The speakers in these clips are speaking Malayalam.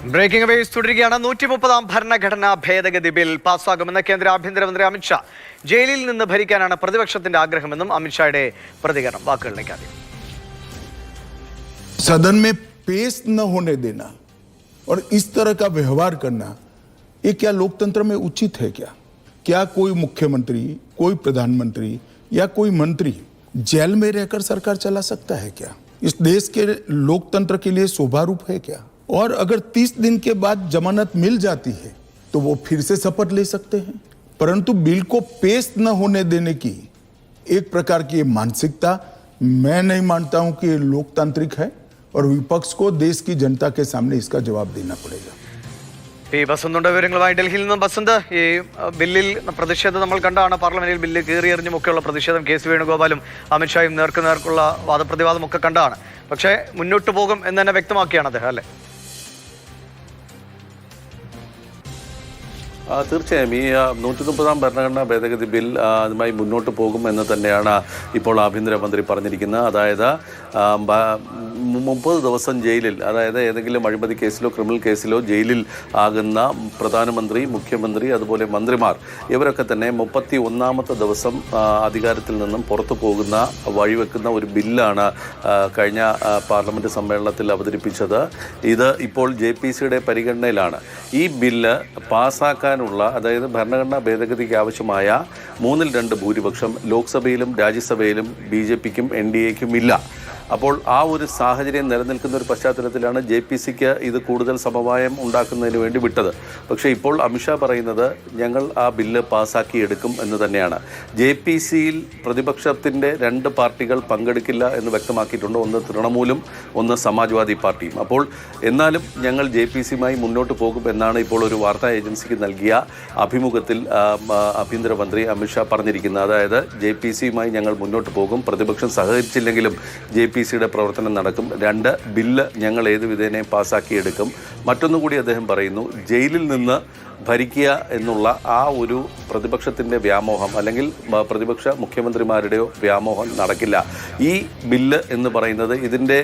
ബ്രേക്കിംഗ് വേസ് തുടരുകയാണ് നൂറ്റി മുപ്പതാം ഭരണഘടനാ ഭേദഗതി ബിൽ പാസ്സാകുമെന്ന് കേന്ദ്ര ആഭ്യന്തരമന്ത്രി അമിത്ഷാ ജയിലിൽ നിന്ന് ഭരിക്കാനാണ് പ്രതിപക്ഷത്തിന്റെ ആഗ്രഹമെന്നും അമിത്ഷായുടെ പ്രതികരണം വാക്കുകളിലേക്ക് ആദ്യം सदन में पेश न होने देना और इस तरह का व्यवहार करना ये क्या लोकतंत्र में उचित है क्या क्या कोई मुख्यमंत्री कोई प्रधानमंत्री या कोई मंत्री जेल में रहकर सरकार चला सकता है क्या इस देश के लोकतंत्र के लिए शोभा रूप है क्या और अगर 30 दिन के बाद जमानत मिल जाती है तो वो फिर से शपथ ले सकते हैं परंतु बिल को पेश न होने देने की एक प्रकार की ये मानसिकता मैं नहीं मानता हूं कि ये लोकतांत्रिक है और विपक्ष को देश की जनता के सामने इसका जवाब देना पड़ेगा പി ബസന്തുണ്ട് വിവരങ്ങളുമായി ഡൽഹിയിൽ നിന്നും ബസന്ത് ഈ അഹ്, ബില്ലിൽ പ്രതിഷേധം നമ്മൾ കണ്ടാണ് പാർലമെന്റിൽ ബില്ല് കീറിയെറിഞ്ഞുമൊക്കെയുള്ള പ്രതിഷേധം കെ സി വേണുഗോപാലും അമിത്ഷായും നേർക്ക് നേർക്കുള്ള വാദപ്രതിവാദം ഒക്കെ കണ്ടാണ് പക്ഷേ മുന്നോട്ട് പോകും എന്ന് തന്നെ വ്യക്തമാക്കിയാണ് അദ്ദേഹം അല്ലേ തീർച്ചയായും ഈ നൂറ്റി മുപ്പതാം ഭരണഘടനാ ഭേദഗതി ബിൽ അതുമായി മുന്നോട്ട് പോകും എന്ന് തന്നെയാണ് ഇപ്പോൾ ആഭ്യന്തരമന്ത്രി പറഞ്ഞിരിക്കുന്നത്. അതായത് മുപ്പത് ദിവസം ജയിലിൽ അതായത് ഏതെങ്കിലും അഴിമതി കേസിലോ ക്രിമിനൽ കേസിലോ ജയിലിൽ ആകുന്ന പ്രധാനമന്ത്രി മുഖ്യമന്ത്രി അതുപോലെ മന്ത്രിമാർ ഇവരൊക്കെ തന്നെ മുപ്പത്തി ഒന്നാമത്തെ ദിവസം അധികാരത്തിൽ നിന്നും പുറത്തു പോകുന്ന വഴിവെക്കുന്ന ഒരു ബില്ലാണ് കഴിഞ്ഞ പാർലമെന്റ് സമ്മേളനത്തിൽ അവതരിപ്പിച്ചത്. ഇത് ഇപ്പോൾ ജെ പി സിയുടെ പരിഗണനയിലാണ്. ഈ ബില്ല് പാസ്സാക്കാനുള്ള അതായത് ഭരണഘടനാ ഭേദഗതിക്ക് ആവശ്യമായ മൂന്നിൽ രണ്ട് ഭൂരിപക്ഷം ലോക്സഭയിലും രാജ്യസഭയിലും ബി ജെ പിക്കും എൻ ഡി എക്കും ഇല്ല. അപ്പോൾ ആ ഒരു സാഹചര്യം നിലനിൽക്കുന്ന ഒരു പശ്ചാത്തലത്തിലാണ് ജെ പി സിക്ക് ഇത് കൂടുതൽ സമവായം ഉണ്ടാക്കുന്നതിന് വേണ്ടി വിട്ടത്. പക്ഷേ ഇപ്പോൾ അമിത്ഷാ പറയുന്നത് ഞങ്ങൾ ആ ബില്ല് പാസ്സാക്കിയെടുക്കും എന്ന് തന്നെയാണ്. ജെ പി സിയിൽ പ്രതിപക്ഷത്തിന്റെ രണ്ട് പാർട്ടികൾ പങ്കെടുക്കില്ല എന്ന് വ്യക്തമാക്കിയിട്ടുണ്ട്. ഒന്ന് തൃണമൂലും ഒന്ന് സമാജ്വാദി പാർട്ടിയും. അപ്പോൾ എന്നാലും ഞങ്ങൾ ജെ പി സിയുമായി മുന്നോട്ട് പോകും എന്നാണ് ഇപ്പോൾ ഒരു വാർത്താ ഏജൻസിക്ക് നൽകിയ അഭിമുഖത്തിൽ ആഭ്യന്തരമന്ത്രി അമിത്ഷാ പറഞ്ഞിരിക്കുന്നത്. അതായത് ജെ പി സിയുമായി ഞങ്ങൾ മുന്നോട്ട് പോകും പ്രതിപക്ഷം സഹകരിച്ചില്ലെങ്കിലും ജെ പി സിയുടെ പ്രവർത്തനം നടക്കും. രണ്ട് ബില്ല് ഞങ്ങൾ ഏത് വിധേനയും പാസ്സാക്കിയെടുക്കും മറ്റൊന്നുകൂടി അദ്ദേഹം പറയുന്നു ജയിലിൽ നിന്ന് ഭരിക്കുക എന്നുള്ള ആ ഒരു പ്രതിപക്ഷത്തിന്റെ വ്യാമോഹം അല്ലെങ്കിൽ പ്രതിപക്ഷ മുഖ്യമന്ത്രിമാരുടെയോ വ്യാമോഹം നടക്കില്ല. ഈ ബില്ല് എന്ന് പറയുന്നത് ഇതിന്റെ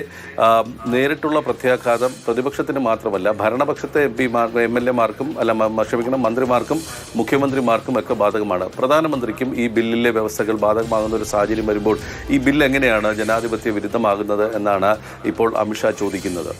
നേരിട്ടുള്ള പ്രത്യാഘാതം പ്രതിപക്ഷത്തിന് മാത്രമല്ല ഭരണപക്ഷത്തെ എം പിമാർ എം എൽ എമാർക്കും അല്ല ക്ഷമിക്കണം മന്ത്രിമാർക്കും മുഖ്യമന്ത്രിമാർക്കും ഒക്കെ ബാധകമാണ്. പ്രധാനമന്ത്രിക്കും ഈ ബില്ലിലെ വ്യവസ്ഥകൾ ബാധകമാകുന്ന ഒരു സാഹചര്യം വരുമ്പോൾ ഈ ബില്ല് എങ്ങനെയാണ് ജനാധിപത്യ വിരുദ്ധമാകുന്നത് എന്നാണ് ഇപ്പോൾ അമിത്ഷാ ചോദിക്കുന്നത്.